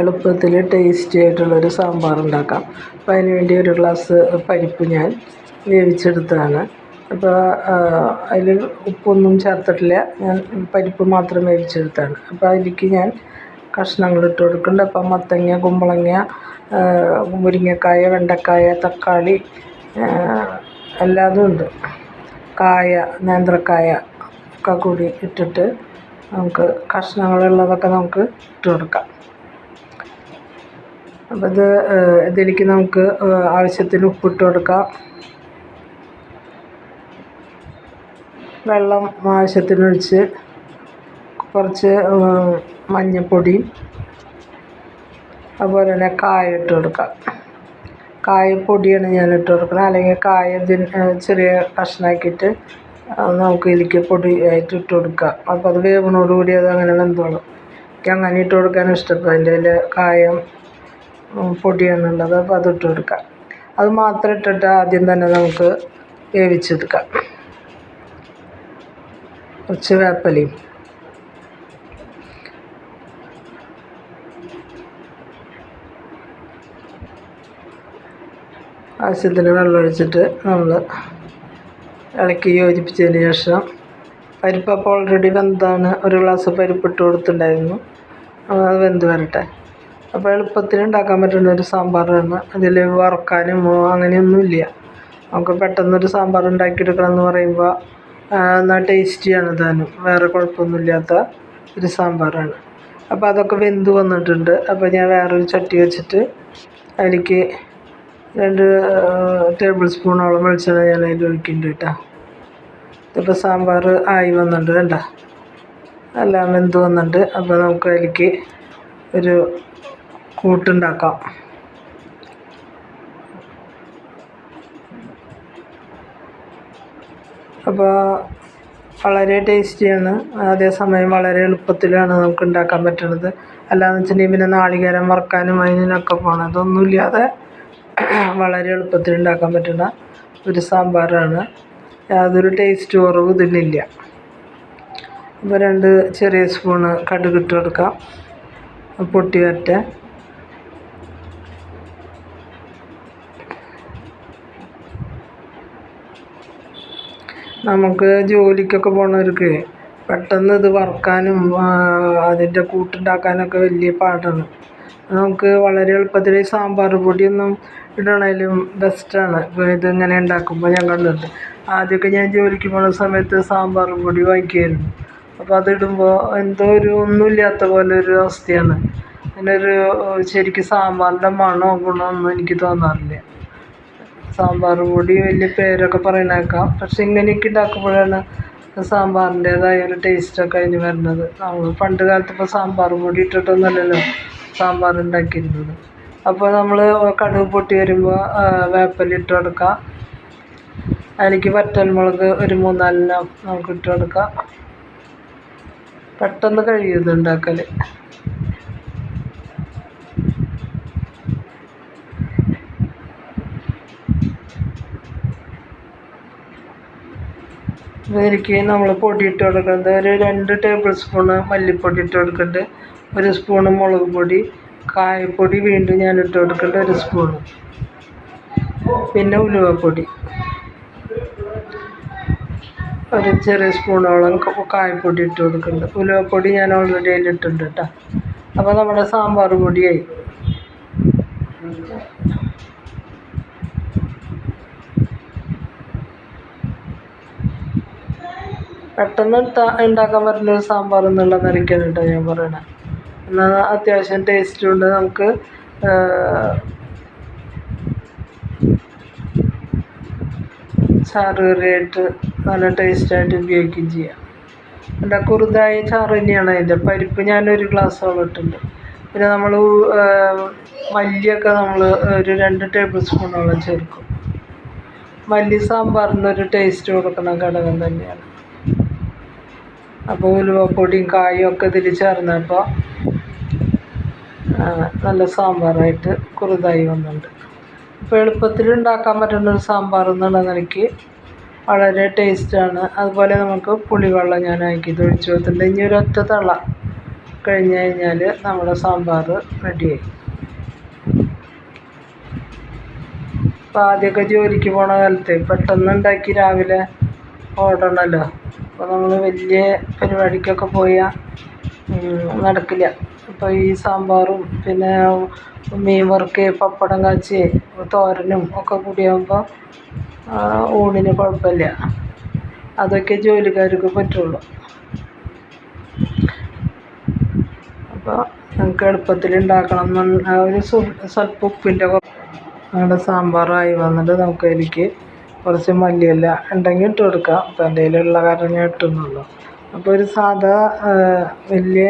എളുപ്പത്തിൽ ടേസ്റ്റി ആയിട്ടുള്ളൊരു സാമ്പാർ ഉണ്ടാക്കാം. അപ്പോൾ അതിന് വേണ്ടി ഒരു ഗ്ലാസ് പരിപ്പ് ഞാൻ വേവിച്ചെടുത്തതാണ്. അപ്പോൾ അതിൽ ഉപ്പൊന്നും ചേർത്തിട്ടില്ല. ഞാൻ പരിപ്പ് മാത്രം വേവിച്ചെടുത്തതാണ് അപ്പോൾ അതിലേക്ക് ഞാൻ കഷ്ണങ്ങൾ ഇട്ട് കൊടുക്കുന്നുണ്ട്. അപ്പം മത്തങ്ങ കുമ്പളങ്ങ മുരിങ്ങക്കായ വെണ്ടക്കായ തക്കാളി എല്ലാതും ഉണ്ട്. കായ നേന്ത്രക്കായ ഒക്കെ കൂടി ഇട്ടിട്ട് നമുക്ക് കഷ്ണങ്ങളുള്ളതൊക്കെ നമുക്ക് ഇട്ട് കൊടുക്കാം. അപ്പോൾ ഇത് ഇതിലേക്ക് നമുക്ക് ആവശ്യത്തിന് ഉപ്പിട്ട് കൊടുക്കാം. വെള്ളം ആവശ്യത്തിനൊഴിച്ച് കുറച്ച് മഞ്ഞൾപ്പൊടിയും അതുപോലെ തന്നെ കായ ഇട്ട് കൊടുക്കാം. കായപ്പൊടിയാണ് ഞാൻ ഇട്ട് കൊടുക്കുന്നത്. അല്ലെങ്കിൽ കായ ചെറിയ കഷ്ണാക്കിയിട്ട് നമുക്ക് ഇതിലേക്ക് പൊടി ആയിട്ട് ഇട്ട് കൊടുക്കാം. അപ്പോൾ അത് വേവുന്നതോടുകൂടി അത് അങ്ങനെ വെന്തോളും. എനിക്ക് അങ്ങനെ ഇട്ട് കൊടുക്കാൻ ഇഷ്ടപ്പെടും അതിന്റെ കായം പൊടിയാണുള്ളത് അപ്പോൾ അതിട്ട് കൊടുക്കാം. അത് മാത്രം ഇട്ടിട്ട് ആദ്യം തന്നെ നമുക്ക് വേവിച്ചെടുക്കാം. കുറച്ച് വേപ്പലയും. ആവശ്യത്തിന് വെള്ളം ഒഴിച്ചിട്ട് നമ്മൾ ഇളക്കി യോജിപ്പിച്ചതിന് ശേഷം പരിപ്പ് അപ്പോൾ ഓൾറെഡി വെന്താണ്. ഒരു ഗ്ലാസ് പരിപ്പ് ഇട്ട് കൊടുത്തിട്ടുണ്ടായിരുന്നു. അത് വെന്ത് വരട്ടെ. അപ്പോൾ എളുപ്പത്തിൽ ഉണ്ടാക്കാൻ പറ്റുന്ന ഒരു സാമ്പാർ സാമ്പാറാണ്. അതിൽ വറുക്കാനും അങ്ങനെയൊന്നുമില്ല. നമുക്ക് പെട്ടെന്നൊരു സാമ്പാർ ഉണ്ടാക്കിയെടുക്കണം എന്ന് പറയുമ്പോൾ എന്നാൽ ടേസ്റ്റിയാണ് താനും. വേറെ കുഴപ്പമൊന്നുമില്ലാത്ത ഒരു സാമ്പാറാണ്. അപ്പോൾ അതൊക്കെ വെന്ത് വന്നിട്ടുണ്ട്. അപ്പോൾ ഞാൻ വേറൊരു ചട്ടി വെച്ചിട്ട് അതിലേക്ക് രണ്ട് ടേബിൾ സ്പൂണോളം വെളിച്ചെണ്ണ ഞാൻ അതിൽ ഒഴിക്കുന്നുണ്ട് കേട്ടോ. ഇതിപ്പോൾ സാമ്പാർ ആയി വന്നിട്ടുണ്ട് വേണ്ട എല്ലാം വെന്ത് വന്നിട്ടുണ്ട്. അപ്പോൾ നമുക്ക് അതിലേക്ക് ഒരു കൂട്ടുണ്ടാക്കാം. അപ്പോൾ വളരെ ടേസ്റ്റിയാണ്. അതേസമയം വളരെ എളുപ്പത്തിലാണ് നമുക്ക് ഉണ്ടാക്കാൻ പറ്റുന്നത് അല്ലാന്ന് വെച്ചിട്ടുണ്ടെങ്കിൽ പിന്നെ നാളികേരം വറുക്കാനും അതിനൊക്കെ പോകണം അതൊന്നുമില്ലാതെ വളരെ എളുപ്പത്തിൽ ഉണ്ടാക്കാൻ പറ്റുന്ന ഒരു സാമ്പാറാണ്. യാതൊരു ടേസ്റ്റ് കുറവ് ഇതിനില്ല. അപ്പോൾ രണ്ട് ചെറിയ സ്പൂണ് കടുകിട്ട് കൊടുക്കാം. പൊട്ടി വരട്ടെ. നമുക്ക് ജോലിക്കൊക്കെ പോണവർക്ക് പെട്ടെന്ന് ഇത് വറക്കാനും അതിന്റെ കൂട്ടുണ്ടാക്കാനൊക്കെ വലിയ പാടാണ്. നമുക്ക് വളരെ എളുപ്പത്തിൽ സാമ്പാർ പൊടിയൊന്നും ഇടണേലും ബെസ്റ്റാണ് ഇതിങ്ങനെ ഉണ്ടാക്കുമ്പോൾ ഞാൻ കണ്ടിട്ടുണ്ട്. ആദ്യമൊക്കെ ഞാൻ ജോലിക്ക് പോകുന്ന സമയത്ത് സാമ്പാർ പൊടി വാങ്ങിക്കുമായിരുന്നു. അപ്പോൾ അതിടുമ്പോൾ എന്തോ ഒരു ഒന്നുമില്ലാത്ത പോലെ ഒരു അവസ്ഥയാണ്. അതിനൊരു ശരിക്കും സാമ്പാറിന്റെ മണമോ ഗുണമോ ഒന്നും എനിക്ക് തോന്നാറില്ല. സാമ്പാർ പൊടി വലിയ പേരൊക്കെ പറയണേക്കാം. പക്ഷെ ഇങ്ങനെയൊക്കെ ഉണ്ടാക്കുമ്പോഴാണ് സാമ്പാറിന്റേതായ ഒരു ടേസ്റ്റൊക്കെ അതിന് വരുന്നത്. നമ്മൾ പണ്ട് കാലത്ത് ഇപ്പോൾ സാമ്പാർ പൊടി ഇട്ടിട്ടൊന്നുമല്ലല്ലോ സാമ്പാർ ഉണ്ടാക്കിയിരുന്നത് അപ്പോൾ നമ്മൾ കടുക് പൊട്ടി വരുമ്പോൾ വേപ്പലിട്ട് കൊടുക്കുക അതിലേക്ക് വറ്റൽമുളക് ഒരു മൂന്നാലെണ്ണം നമുക്ക് ഇട്ട് പെട്ടെന്ന് കഴിയും ഇത് ഉണ്ടാക്കൽ ഇതിലേക്ക് നമ്മൾ പൊടി ഇട്ട് കൊടുക്കുന്നത് ഒരു രണ്ട് ടേബിൾ സ്പൂണ് മല്ലിപ്പൊടി ഇട്ട് കൊടുക്കുന്നുണ്ട് ഒരു സ്പൂണ് മുളക് പൊടി കായപ്പൊടി വീണ്ടും ഞാൻ ഇട്ട് കൊടുക്കേണ്ട ഒരു സ്പൂണ് പിന്നെ ഉലുവപ്പൊടി. ഒരു ചെറിയ സ്പൂണോളം കായപ്പൊടി ഇട്ട് കൊടുക്കുന്നുണ്ട്. ഉലുവപ്പൊടി ഞാൻ ഓൾറെഡി അതിലിട്ടുണ്ട് കേട്ടോ അപ്പോൾ നമ്മുടെ സാമ്പാർ പൊടിയായി. പെട്ടെന്ന് ഉണ്ടാക്കാൻ പറ്റുന്ന ഒരു സാമ്പാർ എന്നുള്ള നിലയ്ക്കാണ് കേട്ടോ ഞാൻ പറയണത് എന്നാൽ അത്യാവശ്യം ടേസ്റ്റും ഉണ്ട്. നമുക്ക് ചാറ് കറിയായിട്ട് നല്ല ടേസ്റ്റായിട്ട് ഉപയോഗിക്കുകയും ചെയ്യാം. എന്റെ കുറുതായ ചാറ് തന്നെയാണ് അതിന്റെ. പരിപ്പ് ഞാനൊരു ഗ്ലാസ്സോളം ഇട്ടുണ്ട് പിന്നെ നമ്മൾ മല്ലിയൊക്കെ നമ്മൾ ഒരു രണ്ട് ടേബിൾ സ്പൂണോളം ചേർക്കും. മല്ലി സാമ്പാറിനൊരു ടേസ്റ്റ് കൊടുക്കുന്ന ഘടകം തന്നെയാണ്. അപ്പോൾ ഉലുവപ്പൊടിയും കായും ഒക്കെ ഇതിൽ ചേർന്നപ്പോൾ നല്ല സാമ്പാറായിട്ട് കുറുതായി വന്നിട്ടുണ്ട്. ഇപ്പോൾ എളുപ്പത്തിൽ ഉണ്ടാക്കാൻ പറ്റുന്ന ഒരു സാമ്പാർ എന്നുള്ള നിലയ്ക്ക് വളരെ ടേസ്റ്റാണ് അതുപോലെ നമുക്ക് പുളിവെള്ളം ഞാൻ ആക്കിയത് ഒഴിച്ച് കൊടുത്തിട്ടുണ്ട്. ഇനി ഒരൊറ്റ തള കഴിഞ്ഞ് കഴിഞ്ഞാൽ നമ്മുടെ സാമ്പാർ റെഡിയായി അപ്പോൾ ആദ്യമൊക്കെ ജോലിക്ക് പോണ കാലത്ത് പെട്ടെന്ന് ഉണ്ടാക്കി രാവിലെ ഓടണമല്ലോ അപ്പോൾ നമ്മൾ വലിയ പരിപാടിക്കൊക്കെ പോയാൽ നടക്കില്ല. അപ്പോൾ ഈ സാമ്പാറും പിന്നെ മീൻ വറുക്ക് പപ്പടം കാച്ചി തോരനും ഒക്കെ കൂടിയാകുമ്പോൾ ഊണിന് കുഴപ്പമില്ല അതൊക്കെ ജോലിക്കാർക്ക് പറ്റുള്ളൂ. അപ്പോൾ നമുക്ക് എളുപ്പത്തിൽ ഉണ്ടാക്കണം എന്ന് ഒരു സ്വൽപ്പം ഉപ്പിന്റെ നമ്മുടെ സാമ്പാറായി വന്നിട്ട് നമുക്ക് അതിലേക്ക് കുറച്ച് മല്ലിയില ഉണ്ടെങ്കിൽ ഇട്ട് കൊടുക്കാം. അപ്പോൾ എന്റെ കയ്യിലുള്ള കാരണം ഞാൻ ഇട്ടുന്നുള്ളൂ. അപ്പോൾ ഒരു സാധാ വലിയ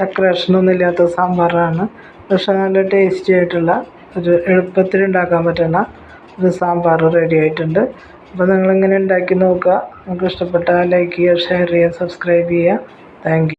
ഡെക്കറേഷനൊന്നും ഇല്ലാത്ത സാമ്പാറാണ്. പക്ഷെ നല്ല ടേസ്റ്റി ആയിട്ടുള്ള ഒരു എളുപ്പത്തിൽ ഉണ്ടാക്കാൻ പറ്റുന്ന ഒരു സാമ്പാർ റെഡി ആയിട്ടുണ്ട്. അപ്പോൾ നിങ്ങളിങ്ങനെ ഉണ്ടാക്കി നോക്കുക. നിങ്ങൾക്ക് ഇഷ്ടപ്പെട്ടാൽ ലൈക്ക് ചെയ്യുക ഷെയർ ചെയ്യുക സബ്സ്ക്രൈബ് ചെയ്യുക. Thank you